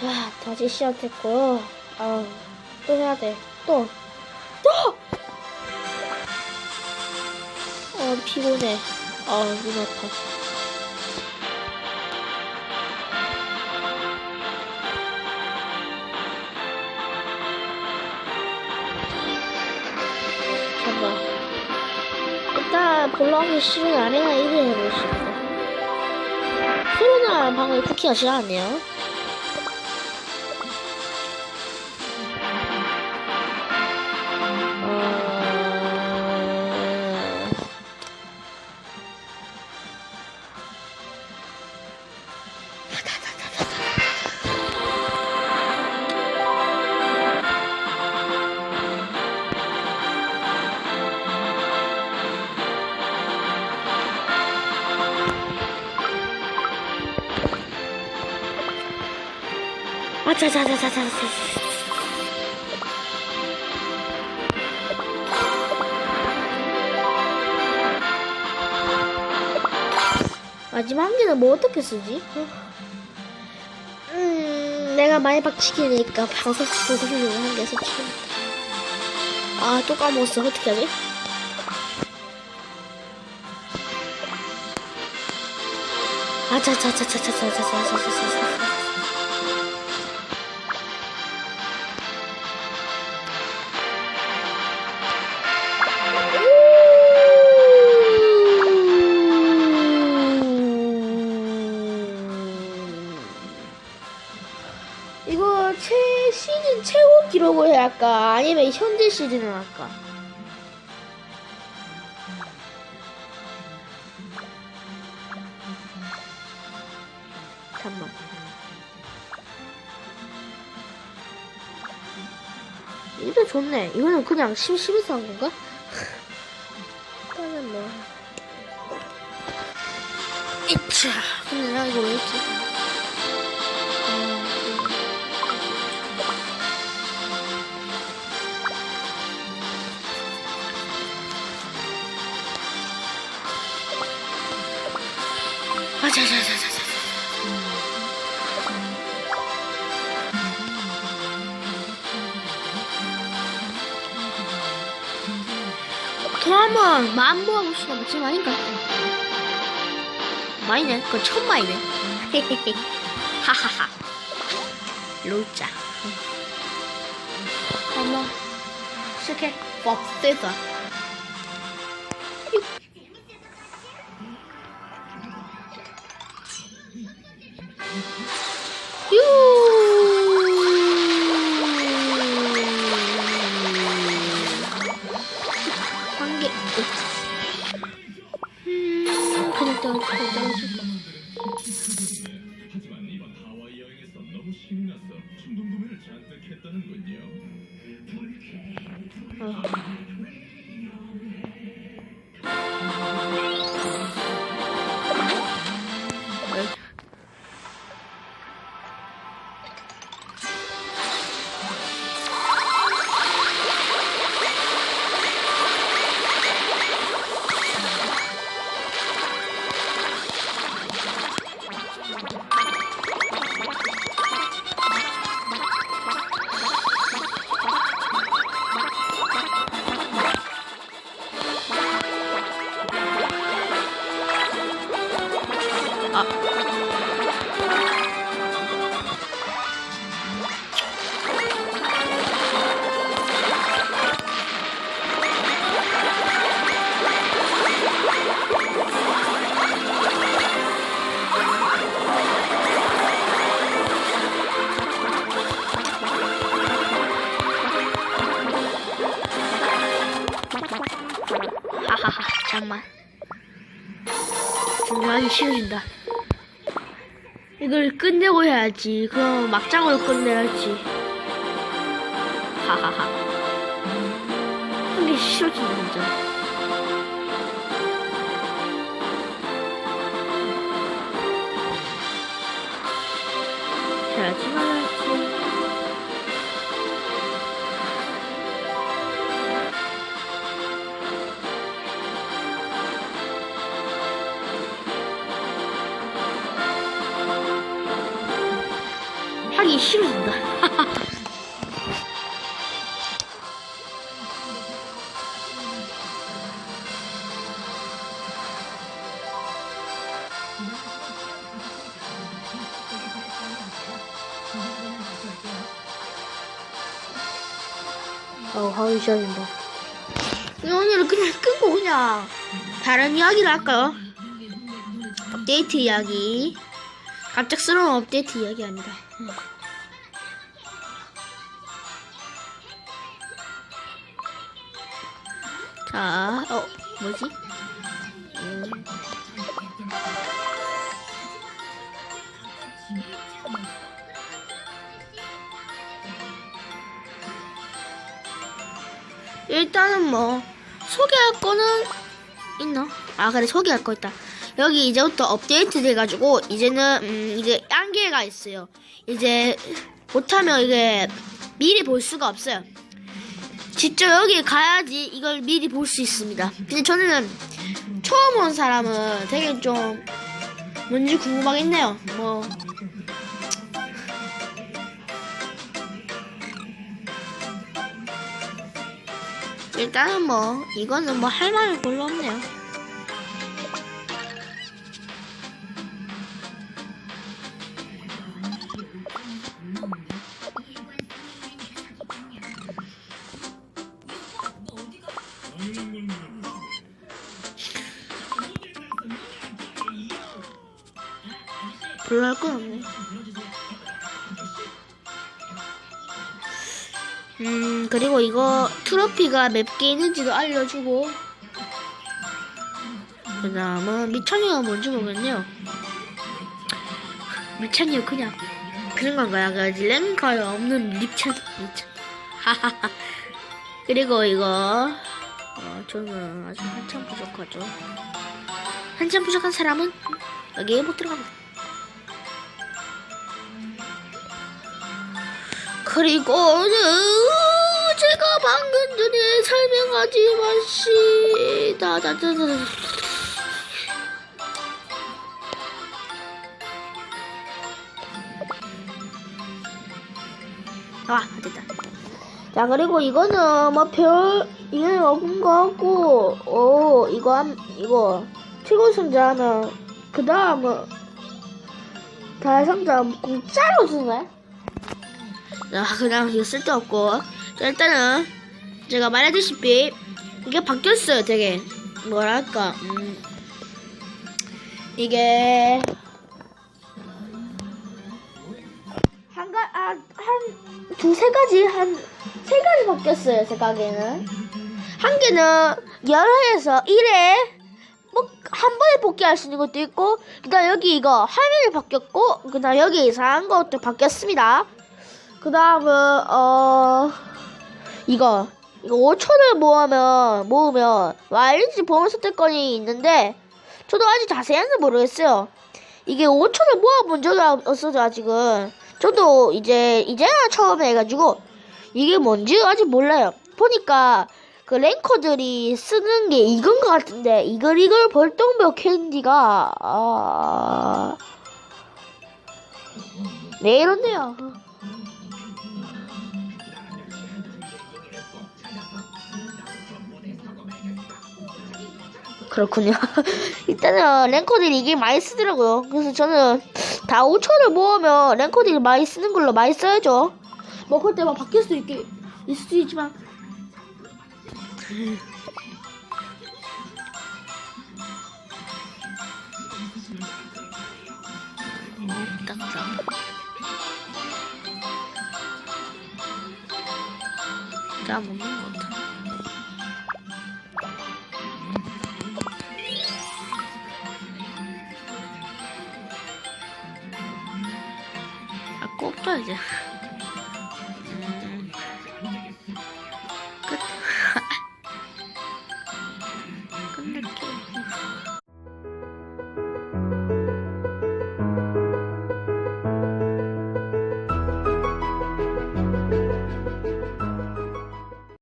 자, 다시 시작했고, 아우, 또 해야 돼. 또! 또! 어, 피곤해. 아, 눈 아파. 잠깐. 일단, 볼라하기 싫은 아레나 1을 해볼 수 있어. 코로나 방금 쿠키가 싫어하네요. 아자자자자자자. 마지막 한 개는 뭐 어떻게 쓰지? 음, 내가 많이 박치기니까 방석 도구를 한개 설치겠다. 아, 또 까먹었어. 어떻게 하지? 아자자자자자자자자자자자 할까? 아니면 현재 시즌을 할까? 잠만. 이거 좋네. 이거는 그냥 심심해서 한 건가? 이거는 뭐. 이차. 근데 나 이거 왜? 아 자자자자자. 그러면 만보하고 싶으면 지금 아닌가? 많이네. 그거 처음 많이네. 하하하. 로자. 한번 시작해. 법대다. 嗯。 잠만. 정말 싫어진다. 이걸 끝내고 해야지. 그럼 막장으로 끝내야지. 하하하. 하기 싫어진다, 진짜. 하기 싫습니다. 어, 싫어진다. 오늘은 그냥 끊고 그냥 다른 이야기를 할까요? 업데이트 이야기. 갑작스러운 업데이트 이야기합니다. 자, 어, 뭐지? 음. 일단은 뭐 소개할 거는 있나? 아 그래 소개할 거 있다. 여기 이제부터 업데이트 돼가지고 이제는 음, 이제 한계가 있어요. 이제 못하면 이게 미리 볼 수가 없어요. 직접 여기 가야지 이걸 미리 볼 수 있습니다. 근데 저는 처음 온 사람은 되게 좀 뭔지 궁금하겠네요. 뭐 일단은 뭐 이거는 뭐할 말이 별로 없네요. 별로 할 건 없네. 음, 그리고 이거 트로피가 몇 개 있는지도 알려주고. 그 다음은 미천이가 뭔지 모르겠네요. 미천이가 그냥 그런 건가요? 그 랭커에 없는 미천, 미천. 하하하. 그리고 이거, 어, 저는 아직 한참 부족하죠. 한참 부족한 사람은 여기에 못 들어갑니다. 그리고 어, 제가 방금 전에 설명하지 마시다. 아 됐다. 자 그리고 이거는 뭐별 이거는 없는 거 같고 오 이거 한 이거 최고 승자는 그 다음은 달성자 공짜로 주네 자, 그냥 이거 쓸데없고. 자, 일단은, 제가 말했다시피, 이게 바뀌었어요, 되게. 뭐랄까, 음. 이게, 한 가, 아, 한, 두세 가지, 한, 세 가지 바뀌었어요, 제 가게는. 한 개는, 열회에서 1회, 뭐, 한 번에 복귀할 수 있는 것도 있고, 그 다음 여기 이거, 화면이 바뀌었고, 그 다음 여기 이상한 것도 바뀌었습니다. 그 다음은 어 이거 이거 5천을 모으면 모으면 마일리지 보너스 특권이 있는데 저도 아직 자세히는 모르겠어요. 이게 5천을 모아본 적이 없어서 아직은 저도 이제 이제야 처음 해가지고 이게 뭔지 아직 몰라요. 보니까 그 랭커들이 쓰는 게 이건 것 같은데 이걸 벌떡몇 캔디가 아... 네 이렇네요. 그렇군요. 일단은 랭커들이 이게 많이 쓰더라고요. 그래서 저는 다 5천을 모으면 랭커들이 많이 쓰는 걸로 많이 써야죠. 뭐 그때 막 바뀔 수 있게 있을 수 있지만. 먹는 것 같아. 아, 꼽